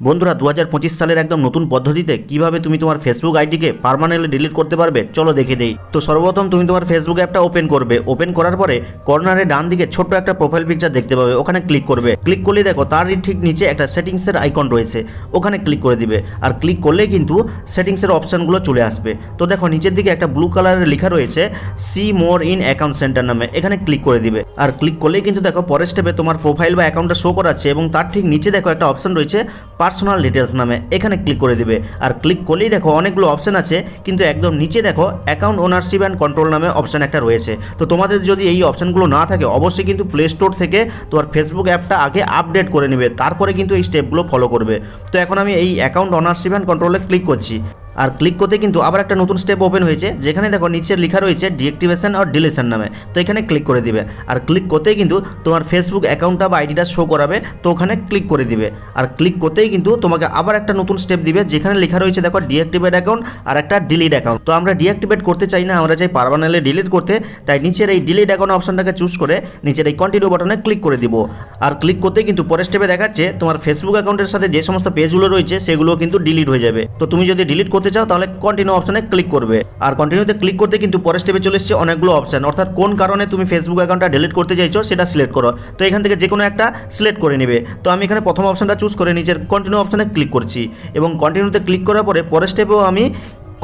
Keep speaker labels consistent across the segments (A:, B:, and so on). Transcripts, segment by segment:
A: বন্ধুরা দু হাজার পঁচিশ সালের একদম নতুন পদ্ধতিতে কীভাবে তুমি তোমার ফেসবুক আইডিকে পার্মানেন্টলি ডিলিট করতে পারবে, চলো দেখে দেই। তো সর্বপ্রথম তুমি তোমার ফেসবুক অ্যাপটা ওপেন করবে। ওপেন করার পরে কর্নারে ডান দিকে ছোট্ট একটা প্রোফাইল পিকচার দেখতে পাবে, ওখানে ক্লিক করবে। ক্লিক করলে দেখো, তারই ঠিক নিচে একটা সেটিংসের আইকন রয়েছে, ওখানে ক্লিক করে দিবে। আর ক্লিক করলে কিন্তু সেটিংসের অপশানগুলো চলে আসবে। তো দেখো, নিচের দিকে একটা ব্লু কালারের লেখা রয়েছে see more in account center নামে, এখানে ক্লিক করে দিবে। আর ক্লিক করলেই কিন্তু দেখো, পরের স্টেপে তোমার প্রোফাইল বা অ্যাকাউন্টটা শো করাচ্ছে, এবং তার ঠিক নিচে দেখো একটা অপশন রয়েছে পার্সোনাল ডিটেলস নামে এখানে ক্লিক করে দিবে। আর ক্লিক করলেই দেখো অনেকগুলো অপশান আছে, কিন্তু একদম নিচে দেখো অ্যাকাউন্ট ওনারশিপ অ্যান্ড কন্ট্রোল নামে অপশান একটা রয়েছে। তো তোমাদের যদি এই অপশানগুলো না থাকে, অবশ্যই কিন্তু প্লে স্টোর থেকে তোমার ফেসবুক অ্যাপটা আগে আপডেট করে নেবে। তারপরে কিন্তু এই স্টেপগুলো ফলো করবে। তো এখন আমি এই অ্যাকাউন্ট ওনারশিপ অ্যান্ড কন্ট্রোলে ক্লিক করছি। আর ক্লিক করতে কিন্তু আবার একটা নতুন স্টেপ ওপেন হয়েছে, যেখানে দেখো নিচে লেখা রয়েছে ডিএক্টিভেশন আর ডিলেশন নামে, তো এখানে ক্লিক করে দিবে। আর ক্লিক করতেই কিন্তু তোমার ফেসবুক অ্যাকাউন্টটা বা আইডিটা শো করাবে, তো ওখানে ক্লিক করে দিবে। আর ক্লিক করতেই কিন্তু তোমাকে আবার একটা নতুন স্টেপ দিবে, যেখানে লেখা রয়েছে দেখো ডিঅ্যাক্টিভেট অ্যাকাউন্ট আর একটা ডিলিট অ্যাকাউন্ট তো আমরা ডিঅ্যাক্টিভেট করতে চাই না, আমরা চাই পারমানেন্টলি ডিলিট করতে, তাই নিচের এই ডিলিট অ্যাকাউন্ট অপশনটাকে চুজ করে নিচের এই কন্টিনিউ বাটনে ক্লিক করে দিব। আর ক্লিক করতেই কিন্তু পরের স্টেপে দেখাচ্ছে তোমার ফেসবুক অ্যাকাউন্টের সাথে যে সমস্ত পেজগুলো রয়েছে, সেগুলো কিন্তু ডিলিট হয়ে যাবে। তো তুমি যদি ডিলিট করতে চাও তাহলে কন্টিনিউ অপশনে ক্লিক করবে। আর কন্টিনিউতে ক্লিক করতে কিন্তু পরের স্টেপে চলে এসেছে অনেকগুলো অপশন অর্থাৎ কোন কারণে তুমি ফেসবুক অ্যাকাউন্টটা ডিলিট করতে চাইছো সেটা সিলেক্ট করো। তো এখান থেকে যে কোনো একটা সিলেক্ট করে নেবে। তো আমি এখানে প্রথম অপশনটা চুজ করে নিজের কন্টিনিউ অপশনে ক্লিক করছি। এবং কন্টিনিউতে ক্লিক করার পরে পরের স্টেপেও আমি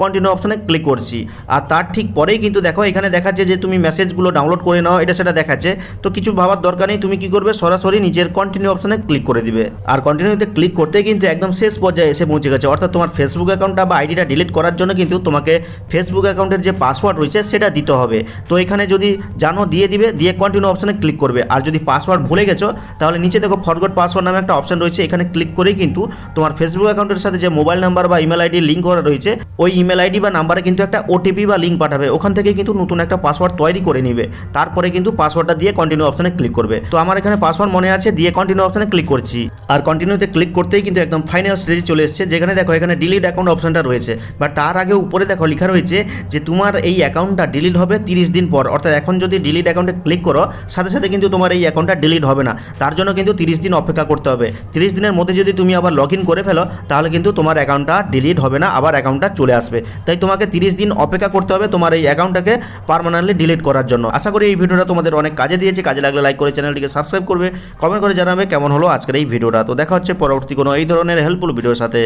A: কন্টিনিউ অপশানে ক্লিক করছি। আর তার ঠিক পরেই কিন্তু দেখো, এখানে দেখাচ্ছে যে তুমি মেসেজগুলো ডাউনলোড করে নাও, এটা সেটা দেখাচ্ছে। তো কিছু ভাবার দরকার নেই, তুমি কি করবে? সরাসরি নিজের কন্টিনিউ অপশানে ক্লিক করে দিবে। আর কন্টিনিউতে ক্লিক করতে কিন্তু একদম শেষ পর্যায়ে এসে পৌঁছে গেছে। অর্থাৎ তোমার ফেসবুক অ্যাকাউন্টটা বা আইডিটা ডিলিট করার জন্য কিন্তু তোমাকে ফেসবুক অ্যাকাউন্টের যে পাসওয়ার্ড রয়েছে, সেটা দিতে হবে। তো এখানে যদি জানো, দিয়ে দিবে, দিয়ে কন্টিনিউ অপশানে ক্লিক করবে। আর যদি পাসওয়ার্ড ভুলে গেছো, তাহলে নিচে দেখো ফরগট পাসওয়ার্ড নামে একটা অপশন রয়েছে। এখানে ক্লিক করেই কিন্তু তোমার ফেসবুক অ্যাকাউন্টের সাথে যে মোবাইল নাম্বার বা ইমেল আইডি লিঙ্ক করা রয়েছে, ওই ইমেল আইডি বা নাম্বারে কিন্তু একটা ওটিপি বা লিঙ্ক পাঠাবে। ওখান থেকে কিন্তু নতুন একটা পাসওয়ার্ড তৈরি করে নিবে। তারপরে কিন্তু পাসওয়ার্ডটা দিয়ে কন্টিনিউ অপশানে ক্লিক করবে। তো আমার এখানে পাসওয়ার্ড মনে আছে, দিয়ে কন্টিনিউ অপশনে ক্লিক করছি। আর কন্টিনিউতে ক্লিক করতেই কিন্তু একদম ফাইনাল স্টেজে চলে এসেছে। যেখানে দেখো, এখানে ডিলিট অ্যাকাউন্ট অপশনটা রয়েছে। বাট তার আগে উপরে দেখো লেখা রয়েছে যে তোমার এই অ্যাকাউন্টটা ডিলিট হবে তিরিশ দিন পর। অর্থাৎ এখন যদি ডিলিট অ্যাকাউন্টে ক্লিক করো, সাথে সাথে কিন্তু তোমার এই অ্যাকাউন্টটা ডিলিট হবে না। তার জন্য কিন্তু তিরিশ দিন অপেক্ষা করতে হবে। তিরিশ দিনের মধ্যে যদি তুমি আবার লগ করে ফেলো, তাহলে কিন্তু তোমার অ্যাকাউন্টটা ডিলিট হবে না, আবার অ্যাকাউন্টটা চলে আসবে। তাই তোমাকে তিরিশ দিন অপেক্ষা করতে হবে তোমার এই অ্যাকাউন্টটাকে পার্মানেন্টলি ডিলিট করার জন্য। আশা করি এই ভিডিওটা তোমাদের অনেক কাজে দিয়েছে। কাজে লাগলে লাইক করে চ্যানেলটিকে সাবস্ক্রাইব করবে। কমেন্ট করে জানাবে কেমন হলো আজকের এই ভিডিওটা। তো দেখা হচ্ছে পরবর্তী কোনো এই ধরনের হেল্পফুল ভিডিওর সাথে।